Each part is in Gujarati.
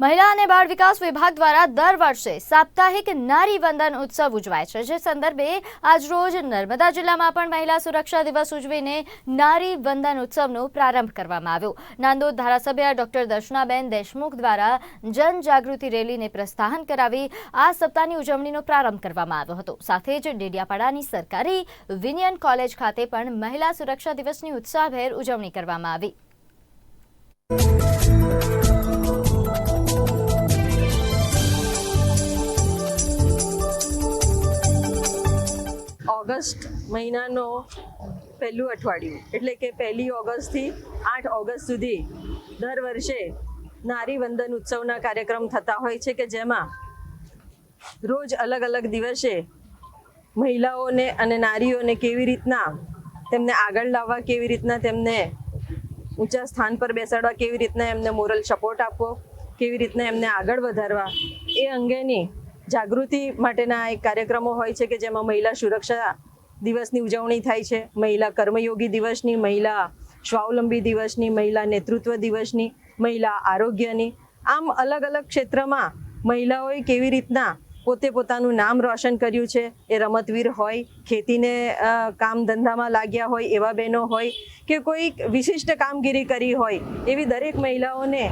મહિલા અને બાળ વિકાસ વિભાગ દ્વારા દર વર્ષે સાપ્તાહિક નારી વંદન ઉત્સવ ઉજવાય છે, જે સંદર્ભે આજરોજ નર્મદા જિલ્લામાં પણ મહિલા સુરક્ષા દિવસ ઉજવીને નારી વંદન ઉત્સવનો પ્રારંભ કરવામાં આવ્યો. નાંદોદ ધારાસભ્ય ડોક્ટર દર્શનાબેન દેશમુખ દ્વારા જનજાગૃતિ રેલીને પ્રસ્થાન કરાવી આ સપ્તાહની ઉજવણીનો પ્રારંભ કરવામાં આવ્યો હતો. સાથે જ ડેડિયાપાડાની સરકારી વિનિયન કોલેજ ખાતે પણ મહિલા સુરક્ષા દિવસની ઉત્સાહભેર ઉજવણી કરવામાં આવી. ઓગસ્ટ મહિનાનો પહેલું અઠવાડિયું. એટલે કે પહેલી ઓગસ્ટથી આઠ ઓગસ્ટ સુધી દર વર્ષે નારી વંદન ઉત્સવના કાર્યક્રમ થતા હોય છે કે જેમાં રોજ અલગ અલગ દિવસે મહિલાઓને અને નારીઓને કેવી રીતના તેમને આગળ લાવવા, કેવી રીતના તેમને ઊંચા સ્થાન પર બેસાડવા, કેવી રીતના એમને મોરલ સપોર્ટ આપવો, કેવી રીતના એમને આગળ વધારવા, એ અંગેની જાગૃતિ માટેના એક કાર્યક્રમો હોય છે કે જેમાં મહિલા સુરક્ષા દિવસની ઉજવણી થાય છે, મહિલા કર્મયોગી દિવસની, મહિલા સ્વાવલંબી દિવસની, મહિલા નેતૃત્વ દિવસની, મહિલા આરોગ્યની. આમ અલગ અલગ ક્ષેત્રમાં મહિલાઓએ કેવી રીતના પોતે પોતાનું નામ રોશન કર્યું છે? એ રમતવીર હોય, ખેતીને કામ ધંધામાં લાગ્યા હોય, એવા બહેનો હોય કે કોઈ વિશિષ્ટ કામગીરી કરી હોય, એવી દરેક મહિલાઓને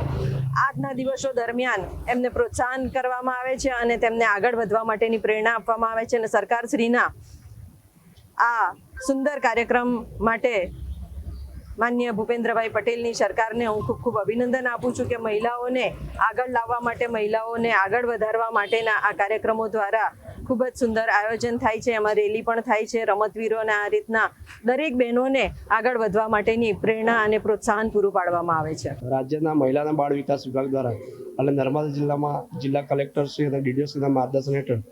આજના દિવસો દરમિયાન એમને પ્રોત્સાહન કરવામાં આવે છે અને તેમને આગળ વધવા માટેની પ્રેરણા આપવામાં આવે છે અને સરકારશ્રીના આ સુંદર કાર્યક્રમ માટે માન્ય ભૂપેન્દ્રભાઈ પટેલની સરકારને હું ખૂબ ખૂબ અભિનંદન આપું છું કે મહિલાઓને આગળ લાવવા માટે, મહિલાઓને આગળ વધારવા માટેના આ કાર્યક્રમો દ્વારા ખૂબ જ સુંદર આયોજન થાય છે, એમાં રેલી પણ થાય છે, રમતવીરોને આ રીતના દરેક બહેનોને આગળ વધવા માટેની પ્રેરણા અને પ્રોત્સાહન પૂરું પાડવામાં આવે છે. રાજ્યના મહિલા અને બાળ વિકાસ વિભાગ દ્વારા અને નર્મદા જિલ્લામાં જિલ્લા કલેક્ટર શ્રી અને ડીડીઓશ્રીના માર્ગદર્શન હેઠળ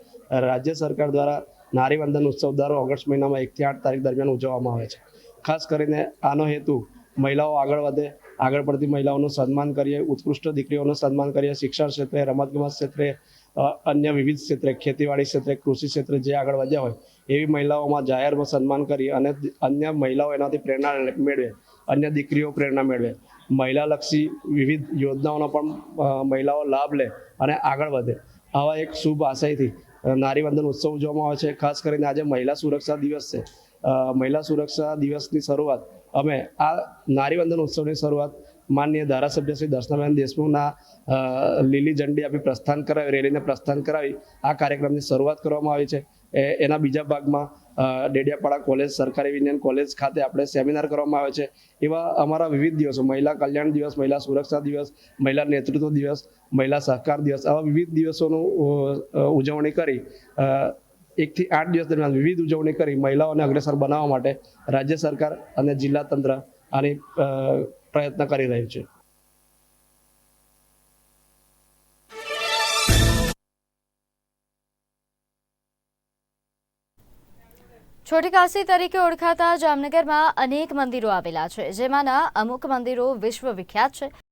રાજ્ય સરકાર દ્વારા નારી વંદન ઉત્સવ દર ઓગસ્ટ મહિનામાં એકથી આઠ તારીખ દરમિયાન ઉજવવામાં આવે છે. ખાસ કરીને આનો હેતુ મહિલાઓ આગળ વધે, આગળ પડતી મહિલાઓનું સન્માન કરીએ, ઉત્કૃષ્ટ દીકરીઓનું સન્માન કરીએ, શિક્ષણ ક્ષેત્રે, રમતગમત ક્ષેત્રે અન્ય વિવિધ ક્ષેત્રે, ખેતીવાડી ક્ષેત્રે, કૃષિ ક્ષેત્રે જે આગળ વધ્યા હોય, એવી મહિલાઓમાં જાહેરમાં સન્માન કરી અને અન્ય મહિલાઓ એનાથી પ્રેરણા મેળવે. અન્ય દીકરીઓ પ્રેરણા મેળવે. મહિલાલક્ષી વિવિધ યોજનાઓનો પણ મહિલાઓ લાભ લે અને આગળ વધે. આવા એક શુભ આશયથી નારીવંદન ઉત્સવ ઉજવવામાં આવે છે. ખાસ કરીને આજે મહિલા સુરક્ષા દિવસ છે. મહિલા સુરક્ષા દિવસની શરૂઆત, અમે આ નારીવંદન ઉત્સવની શરૂઆત માનનીય ધારાસભ્ય શ્રી દર્શનાબેન દેશમુખના લીલી ઝંડી આપી પ્રસ્થાન કરાવી, રેલીને પ્રસ્થાન કરાવી, આ કાર્યક્રમની શરૂઆત કરવામાં આવી છે. એના બીજા ભાગમાં ડેડિયાપાડા કોલેજ સરકારી વિજ્ઞાન કોલેજ ખાતે આપણે સેમિનાર કરવામાં આવે છે. એવા અમારા વિવિધ દિવસો, મહિલા કલ્યાણ દિવસ, મહિલા સુરક્ષા દિવસ, મહિલા નેતૃત્વ દિવસ, મહિલા સહકાર દિવસ, આવા વિવિધ દિવસોનું ઉજવણી કરી એકથી આઠ દિવસ દરમિયાન વિવિધ ઉજવણી કરી, મહિલાઓને અગ્રેસર બનાવવા માટે રાજ્ય સરકાર અને જિલ્લા તંત્ર આની પ્રયત્ન કરી રહ્યું છે. છોટી કાશી તરીકે ઓળખાતા જામનગરમાં અનેક મંદિરો આવેલા છે, જેમાંના અમુક મંદિરો વિશ્વ વિખ્યાત છે.